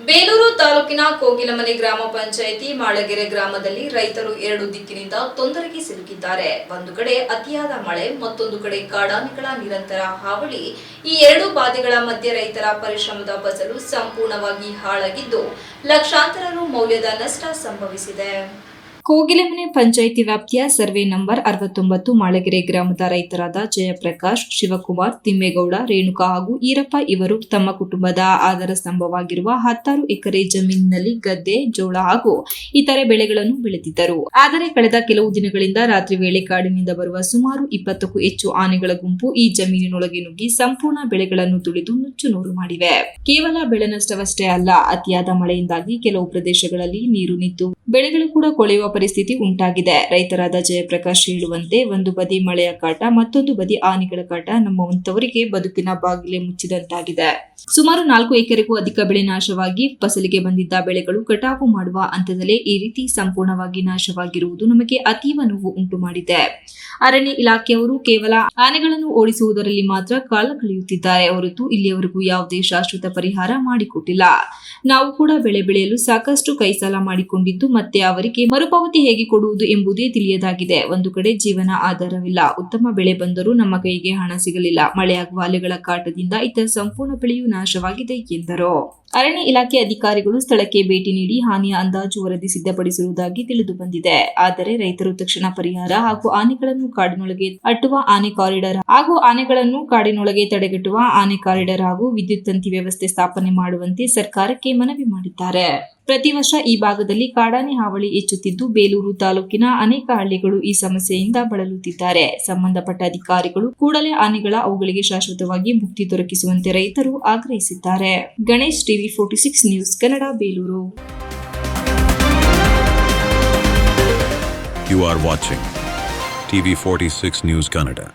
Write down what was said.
ಬೇಲೂರು ತಾಲೂಕಿನ ಕೋಗಿಲಮನೆ ಗ್ರಾಮ ಪಂಚಾಯಿತಿ ಮಾಳಗೆರೆ ಗ್ರಾಮದಲ್ಲಿ ರೈತರು ಎರಡು ದಿಕ್ಕಿನಿಂದ ತೊಂದರೆಗೆ ಸಿಲುಕಿದ್ದಾರೆ. ಒಂದು ಕಡೆ ಅತಿಯಾದ ಮಳೆ, ಮತ್ತೊಂದು ಕಡೆ ಕಾಡಾನೆಗಳ ನಿರಂತರ ಹಾವಳಿ. ಈ ಎರಡು ಬಾಧೆಗಳ ಮಧ್ಯೆ ರೈತರ ಪರಿಶ್ರಮದ ಫಸಲು ಸಂಪೂರ್ಣವಾಗಿ ಹಾಳಾಗಿದ್ದು ಲಕ್ಷಾಂತರ ರು ಮೌಲ್ಯದ ನಷ್ಟ ಸಂಭವಿಸಿದೆ. ಕೋಗಿಲೆಮನೆ ಪಂಚಾಯಿತಿ ವ್ಯಾಪ್ತಿಯ ಸರ್ವೆ ನಂಬರ್ ಅರವತ್ತೊಂಬತ್ತು ಮಾಳಗೆರೆ ಗ್ರಾಮದ ರೈತರಾದ ಜಯಪ್ರಕಾಶ್, ಶಿವಕುಮಾರ್, ತಿಮ್ಮೇಗೌಡ, ರೇಣುಕಾ ಹಾಗೂ ಈರಪ್ಪ ಇವರು ತಮ್ಮ ಕುಟುಂಬದ ಆಧಾರ ಸ್ತಂಭವಾಗಿರುವ ಹತ್ತಾರು ಎಕರೆ ಜಮೀನಿನಲ್ಲಿ ಗದ್ದೆ, ಜೋಳ ಹಾಗೂ ಇತರೆ ಬೆಳೆಗಳನ್ನು ಬೆಳೆದಿದ್ದರು. ಆದರೆ ಕಳೆದ ಕೆಲವು ದಿನಗಳಿಂದ ರಾತ್ರಿ ವೇಳೆ ಕಾಡಿನಿಂದ ಬರುವ ಸುಮಾರು ಇಪ್ಪತ್ತಕ್ಕೂ ಹೆಚ್ಚು ಆನೆಗಳ ಗುಂಪು ಈ ಜಮೀನಿನೊಳಗೆ ನುಗ್ಗಿ ಸಂಪೂರ್ಣ ಬೆಳೆಗಳನ್ನು ತುಳಿದು ನುಚ್ಚು ನೂರು ಮಾಡಿವೆ. ಕೇವಲ ಬೆಳೆ ನಷ್ಟವಷ್ಟೇ ಅಲ್ಲ, ಅತಿಯಾದ ಮಳೆಯಿಂದಾಗಿ ಕೆಲವು ಪ್ರದೇಶಗಳಲ್ಲಿ ನೀರು ನಿಂತು ಬೆಳೆಗಳು ಕೂಡ ಕೊಳೆಯುವ ಪರಿಸ್ಥಿತಿ ಉಂಟಾಗಿದೆ. ರೈತರಾದ ಜಯಪ್ರಕಾಶ್ ಹೇಳುವಂತೆ ಒಂದು ಬದಿ ಮಳೆಯ ಕಾಟ, ಮತ್ತೊಂದು ಬದಿ ಆನೆಗಳ ಕಾಟ ನಮ್ಮಂತವರಿಗೆ ಬದುಕಿನ ಬಾಗಿಲೆ ಮುಚ್ಚಿದಂತಾಗಿದೆ. ಸುಮಾರು ನಾಲ್ಕು ಎಕರೆಗೂ ಅಧಿಕ ಬೆಳೆ ನಾಶವಾಗಿ ಫಸಲಿಗೆ ಬಂದಿದ್ದ ಬೆಳೆಗಳು ಕಟಾವು ಮಾಡುವ ಹಂತದಲ್ಲೇ ಈ ರೀತಿ ಸಂಪೂರ್ಣವಾಗಿ ನಾಶವಾಗಿರುವುದು ನಮಗೆ ಅತೀವ ನೋವು ಉಂಟು ಮಾಡಿದೆ. ಅರಣ್ಯ ಇಲಾಖೆಯವರು ಕೇವಲ ಆನೆಗಳನ್ನು ಓಡಿಸುವುದರಲ್ಲಿ ಮಾತ್ರ ಕಾಲ ಕಳೆಯುತ್ತಿದ್ದಾರೆ. ಹೊರತು ಇಲ್ಲಿಯವರೆಗೂ ಯಾವುದೇ ಶಾಶ್ವತ ಪರಿಹಾರ ಮಾಡಿಕೊಟ್ಟಿಲ್ಲ. ನಾವು ಕೂಡ ಬೆಳೆ ಬೆಳೆಯಲು ಸಾಕಷ್ಟು ಕೈಸಾಲ ಮಾಡಿಕೊಂಡಿದ್ದು ಮತ್ತೆ ಅವರಿಗೆ ಮರುಪಾವತಿ ಹೇಗೆ ಕೊಡುವುದು ಎಂಬುದೇ ತಿಳಿಯದಾಗಿದೆ. ಒಂದು ಕಡೆ ಜೀವನ ಆಧಾರವಿಲ್ಲ. ಉತ್ತಮ ಬೆಳೆ ಬಂದರೂ ನಮ್ಮ ಕೈಗೆ ಹಣ ಸಿಗಲಿಲ್ಲ. ಮಳೆಯಾಗುವ ಅಲೆಗಳ ಕಾಟದಿಂದ ಇತರ ಸಂಪೂರ್ಣ ಬೆಳೆಯು ನಾಶವಾಗಿದೆ ಎಂದರು. ಅರಣ್ಯ ಇಲಾಖೆ ಅಧಿಕಾರಿಗಳು ಸ್ಥಳಕ್ಕೆ ಭೇಟಿ ನೀಡಿ ಹಾನಿಯ ಅಂದಾಜು ವರದಿ ಸಿದ್ಧಪಡಿಸಿರುವುದಾಗಿ ತಿಳಿದು ಬಂದಿದೆ. ಆದರೆ ರೈತರು ತಕ್ಷಣ ಪರಿಹಾರ ಹಾಗೂ ಆನೆಗಳನ್ನು ಕಾಡಿನೊಳಗೆ ಅಟ್ಟುವ ಆನೆ ಕಾರಿಡಾರ್ ಹಾಗೂ ಆನೆಗಳನ್ನು ಕಾಡಿನೊಳಗೆ ತಡೆಗಟ್ಟುವ ಆನೆ ಕಾರಿಡಾರ್ ಹಾಗೂ ವಿದ್ಯುತ್ ತಂತಿ ವ್ಯವಸ್ಥೆ ಸ್ಥಾಪನೆ ಮಾಡುವಂತೆ ಸರ್ಕಾರಕ್ಕೆ ಮನವಿ ಮಾಡಿದ್ದಾರೆ. ಪ್ರತಿ ವರ್ಷ ಈ ಭಾಗದಲ್ಲಿ ಕಾಡಾನೆ ಹಾವಳಿ ಹೆಚ್ಚುತ್ತಿದ್ದು ಬೇಲೂರು ತಾಲೂಕಿನ ಅನೇಕ ಹಳ್ಳಿಗಳು ಈ ಸಮಸ್ಯೆಯಿಂದ ಬಳಲುತ್ತಿದ್ದಾರೆ. ಸಂಬಂಧಪಟ್ಟ ಅಧಿಕಾರಿಗಳು ಕೂಡಲೇ ಆನೆಗಳ ಅವುಗಳಿಗೆ ಶಾಶ್ವತವಾಗಿ ಮುಕ್ತಿ ದೊರಕಿಸುವಂತೆ ರೈತರು ಆಗ್ರಹಿಸಿದ್ದಾರೆ. Ganesh TV forty six news Kannada, Belur. You are watching TV46 News Canada.